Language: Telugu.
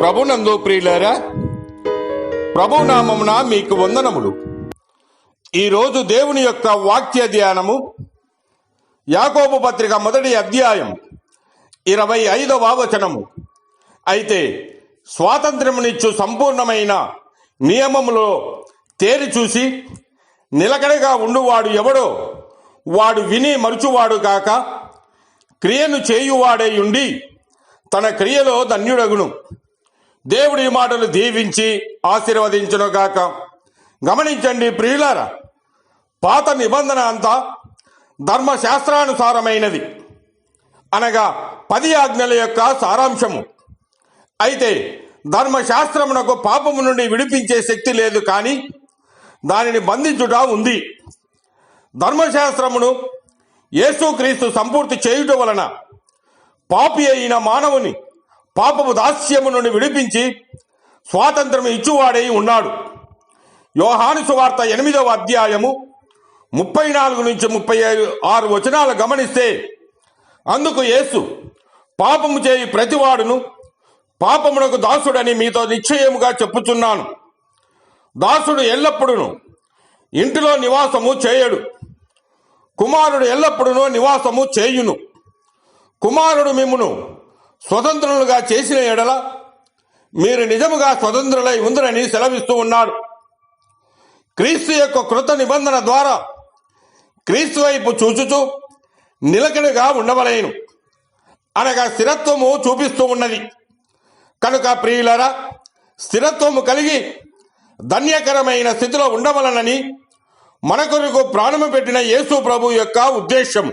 ప్రభునందు ప్రియులారా ప్రభునామమున మీకు వందనములు. ఈరోజు దేవుని యొక్క వాక్య ధ్యానము యాకోబు పత్రిక మొదటి అధ్యాయం ఇరవై ఐదవ వచనము. అయితే స్వాతంత్ర్యమునిచ్చు సంపూర్ణమైన నియమములో తేరి చూసి నిలకడగా ఉండువాడు ఎవడో వాడు విని మరుచువాడు కాక క్రియను చేయువాడై ఉండి తన క్రియలో ధన్యుడగును. దేవుడి మాటలు దీవించి ఆశీర్వదించును గాక గమనించండి ప్రియులారా పాత నిబంధన అంతా ధర్మశాస్త్రానుసారమైనది. అనగా పది ఆజ్ఞల యొక్క సారాంశము. అయితే ధర్మశాస్త్రమునకు పాపము నుండి విడిపించే శక్తి లేదు కానీ దానిని బంధించుట ఉంది. ధర్మశాస్త్రమును యేసుక్రీస్తు సంపూర్తి చేయుట వలన పాపి అయిన మానవుని పాపపు దాస్యము నుండి విడిపించి స్వాతంత్రం ఇచ్చువాడై ఉన్నాడు. యోహాను సువార్త ఎనిమిదవ అధ్యాయము ముప్పై నాలుగు నుంచి ముప్పై ఆరు వచనాలు గమనిస్తే అందుకు యేసు పాపము చేయి ప్రతివాడును పాపమునకు దాసుడని మీతో నిశ్చయముగా చెప్పుచున్నాను. దాసుడు ఎల్లప్పుడూ ఇంటిలో నివాసము చేయడు. కుమారుడు ఎల్లప్పుడూ నివాసము చేయును. కుమారుడు మిమ్మును స్వతంత్రులుగా చేసిన ఎడల మీరు నిజముగా స్వతంత్రులై ఉందరని సెలవిస్తూ ఉన్నాడు. క్రీస్తు యొక్క కృత నిబంధన ద్వారా క్రీస్తు వైపు చూచుచూ నిలకడగా ఉండవలేను. అనగా స్థిరత్వము చూపిస్తూ ఉన్నది. కనుక ప్రియులరా స్థిరత్వము కలిగి ధన్యకరమైన స్థితిలో ఉండవలనని మన కొరకు ప్రాణము పెట్టిన యేసు ప్రభు యొక్క ఉద్దేశం